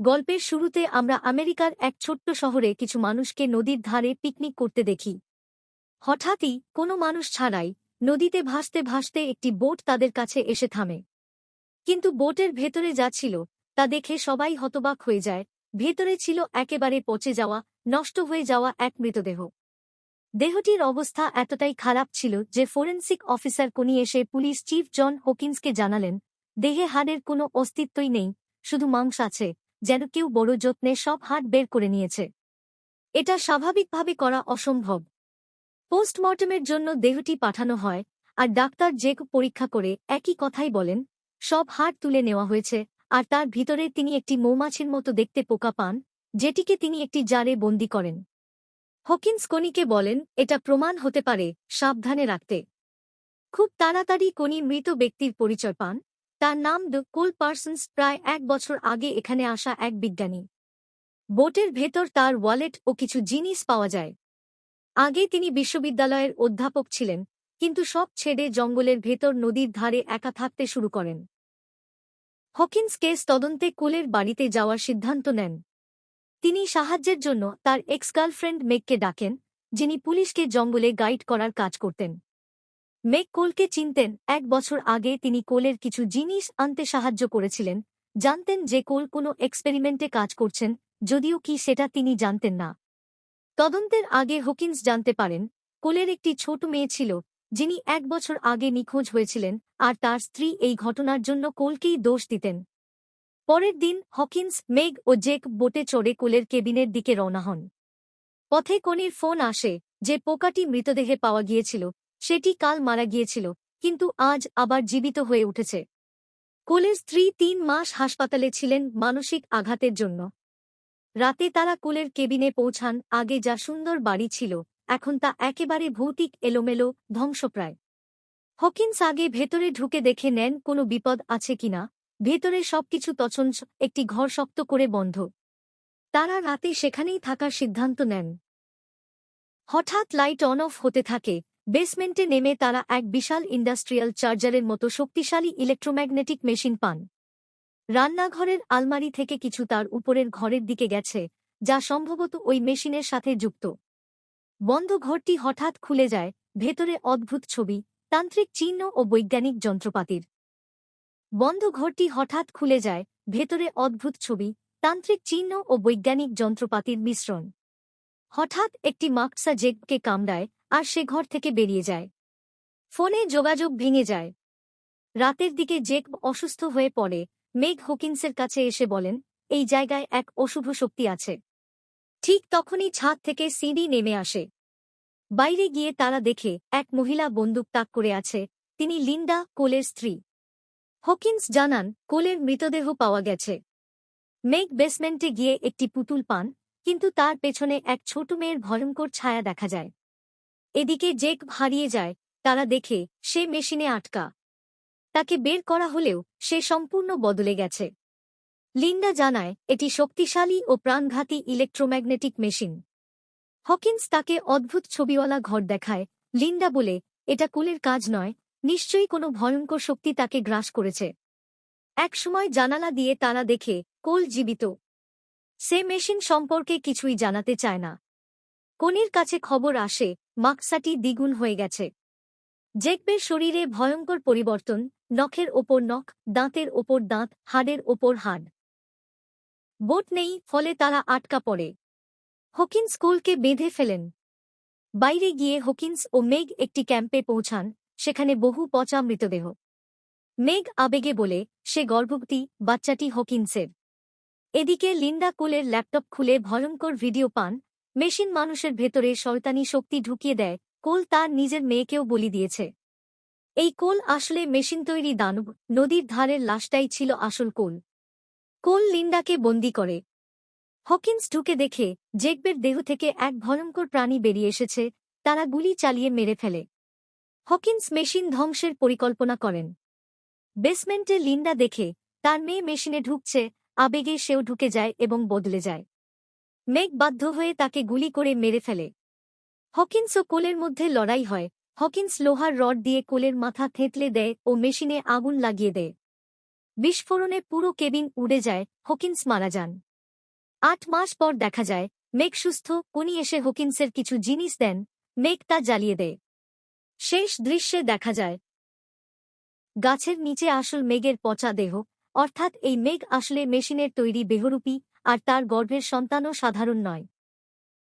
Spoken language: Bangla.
গল্পের শুরুতে আমরা আমেরিকার এক ছোট্ট শহরে কিছু মানুষকে নদীর ধারে পিকনিক করতে দেখি। হঠাৎই কোনো মানুষ ছাড়াই নদীতে ভাসতে ভাসতে একটি বোট তাদের কাছে এসে থামে। কিন্তু বোটের ভেতরে যা ছিল, তা দেখে সবাই হতবাক হয়ে যায়। ভেতরে ছিল একেবারে পচে যাওয়া, নষ্ট হয়ে যাওয়া এক মৃতদেহ। দেহটির অবস্থা এতটাই খারাপ ছিল যে ফোরেন্সিক অফিসার কোনি এসে পুলিশ চিফ জন হোকিন্সকে জানালেন, দেহে হাড়ের কোনো অস্তিত্বই নেই, শুধু মাংস আছে। যেন কেউ বড় যত্নে সব হাড় বের করে নিয়েছে। এটা স্বাভাবিকভাবে করা অসম্ভব। পোস্টমর্টমের জন্য দেহটি পাঠানো হয়, আর ডাক্তার যে পরীক্ষা করে একই কথাই বলেন, সব হাড় তুলে নেওয়া হয়েছে, আর তার ভিতরে তিনি একটি মৌমাছির মতো দেখতে পোকা পান, যেটিকে তিনি একটি জারে বন্দি করেন। হকিন্স কনিকে বলেন, এটা প্রমাণ হতে পারে সাবধানে রাখতে। খুব তাড়াতাড়ি কনি মৃত ব্যক্তির পরিচয় পান তার নাম দ্য কুল পার্সন্স প্রায় এক বছর আগে এখানে আসা এক বিজ্ঞানী। বোটের ভেতর তার ওয়ালেট ও কিছু জিনিস পাওয়া যায়। আগে তিনি বিশ্ববিদ্যালয়ের অধ্যাপক ছিলেন, কিন্তু সব ছেড়ে জঙ্গলের ভেতর নদীর ধারে একা থাকতে শুরু করেন। হকিন্স কেস তদন্তে কুলের বাড়িতে যাওয়ার সিদ্ধান্ত নেন। তিনি সাহায্যের জন্য তার এক্স গার্লফ্রেন্ড মেককে ডাকেন, যিনি পুলিশকে জঙ্গলে গাইড করার কাজ করতেন। মেক কোলকে চিনতেন, এক বছর আগে তিনি কোলের কিছু জিনিস আনতে সাহায্য করেছিলেন, জানতেন যে কোল কোনো এক্সপেরিমেন্টে কাজ করছেন, যদিও কি সেটা তিনি জানতেন না। তদন্তের আগে হকিন্স জানতে পারেন, কোলের একটি ছোট মেয়ে ছিল, যিনি এক বছর আগে নিখোঁজ হয়েছিলেন, আর তার স্ত্রী এই ঘটনার জন্য কোলকেই দোষ দিতেন। পরের দিন হকিন্স, মেগ ও জেক বোটে চড়ে কোলের কেবিনের দিকে রওনা হন। পথে কনির ফোন আসে, যে পোকাটি মৃতদেহে পাওয়া গিয়েছিল সেটি কাল মারা গিয়েছিল, কিন্তু আজ আবার জীবিত হয়ে উঠেছে। কোলের স্ত্রী তিন মাস হাসপাতালে ছিলেন মানসিক আঘাতের জন্য। রাতে তারা কোলের কেবিনে পৌঁছান, আগে যা সুন্দর বাড়ি ছিল, এখন তা একেবারে ভৌতিক এলোমেলো, ধ্বংসপ্রায়। হকিন্স আগে ভেতরে ঢুকে দেখে নেন কোনো বিপদ আছে কিনা ভেতরে সবকিছু তছঞ্চ একটি ঘর শক্ত করে বন্ধ। তারা রাতে সেখানেই থাকার সিদ্ধান্ত নেন। হঠাৎ লাইট অন অফ হতে থাকে বেসমেন্টে নেমে তারা এক বিশাল ইন্ডাস্ট্রিয়াল চার্জারের মতো শক্তিশালী ইলেকট্রোম্যাগনেটিক মেশিন পান। রান্নাঘরের আলমারি থেকে কিছু তার উপরের ঘরের দিকে গেছে, যা সম্ভবত ওই মেশিনের সাথে যুক্ত। বন্ধ ঘরটি হঠাৎ খুলে যায়, ভেতরে অদ্ভুত ছবি, তান্ত্রিক চিহ্ন ও বৈজ্ঞানিক যন্ত্রপাতির। বন্ধ ঘরটি হঠাৎ খুলে যায়, ভেতরে অদ্ভুত ছবি, তান্ত্রিক চিহ্ন ও বৈজ্ঞানিক যন্ত্রপাতির মিশ্রণ। হঠাৎ একটি মাকসা জেগকে কামড়ায় আর সে ঘর থেকে বেরিয়ে যায়। ফোনে যোগাযোগ ভেঙে যায়। রাতের দিকে জেক অসুস্থ হয়ে পড়ে। মেঘ হোকিন্সের কাছে এসে বলেন, এই জায়গায় এক অশুভ শক্তি আছে। ঠিক তখনই ছাদ থেকে সিঁড়ি নেমে আসে। বাইরে গিয়ে তারা দেখে এক মহিলা বন্দুক তাক করে আছে। তিনি লিন্ডা কোলের স্ত্রী। হকিন্স জানান, কোলের মৃতদেহ পাওয়া গেছে। মেঘ বেসমেন্টে গিয়ে একটি পুতুল পান কিন্তু তার পেছনে এক ছোট মেয়ের ভয়ঙ্কর ছায়া দেখা যায়। এদিকে জেক হারিয়ে যায়, তারা দেখে সে মেশিনে আটকা। তাকে বের করা হলেও সে সম্পূর্ণ বদলে গেছে। লিন্ডা জানায়, এটি শক্তিশালী ও প্রাণঘাতী ইলেকট্রোম্যাগনেটিক মেশিন। হকিন্স তাকে অদ্ভুত ছবিওয়ালা ঘর দেখায়। লিন্ডা বলে, এটা কুলের কাজ নয়, নিশ্চয়ই কোনো ভয়ঙ্কর শক্তি তাকে গ্রাস করেছে। একসময় জানালা দিয়ে তারা দেখে, কোল জীবিত। সে মেশিন সম্পর্কে কিছুই জানাতে চায় না। কনির কাছে খবর আসে, মাকসাটি দ্বিগুণ হয়ে গেছে। জেকবের শরীরে ভয়ঙ্কর পরিবর্তন, নখের ওপর নখ, দাঁতের ওপর দাঁত, হাড়ের ওপর হাড়। বোট নেই, ফলে তারা আটকা পড়ে। হকিন্স স্কুলকে বেঁধে ফেলেন। বাইরে গিয়ে হকিন্স ও মেঘ একটি ক্যাম্পে পৌঁছান, সেখানে বহু পচা মৃতদেহ। মেঘ আবেগে বলে, সে গর্ভবতী, বাচ্চাটি হকিন্সের। এদিকে লিন্ডা কোলের ল্যাপটপ খুলে ভয়ঙ্কর ভিডিও পান, মেশিন মানুষের ভেতরে শয়তানি শক্তি ঢুকিয়ে দেয়, কোল তার নিজের মেয়েকেও বলি দিয়েছে। এই কোল আসলে মেশিন তৈরি দানব, নদীর ধারের লাশটাই ছিল আসল কোল। কোল লিন্ডাকে বন্দি করে। হকিন্স ঢুকে দেখে জেকবের দেহ থেকে এক ভয়ঙ্কর প্রাণী বেরিয়ে এসেছে, তারা গুলি চালিয়ে মেরে ফেলে। হকিন্স মেশিন ধ্বংসের পরিকল্পনা করেন। বেসমেন্টে লিন্ডা দেখে, তার মেয়ে মেশিনে ঢুকছে আবেগে সেও ঢুকে যায় এবং বদলে যায়। মেঘ বাধ্য হয়ে তাকে গুলি করে মেরে ফেলে। হকিন্স ও কোলের মধ্যে লড়াই হয়। হকিন্স লোহার রড দিয়ে কোলের মাথা থেঁতলে দেয় ও মেশিনে আগুন লাগিয়ে দেয়। বিস্ফোরণে পুরো কেবিন উড়ে যায়, হকিন্স মারা যান। আট মাস পর দেখা যায়, মেঘ সুস্থ, উনি এসে হকিন্সের কিছু জিনিস দেন, মেঘ তা জ্বালিয়ে দেয়। শেষ দৃশ্যে দেখা যায়, গাছের নিচে আসল মেঘের পচা দেহ অর্থাৎ এই মেঘ আসলে মেশিনের তৈরি বেহরূপী আর তার গর্ভের সন্তানও সাধারণ নয়।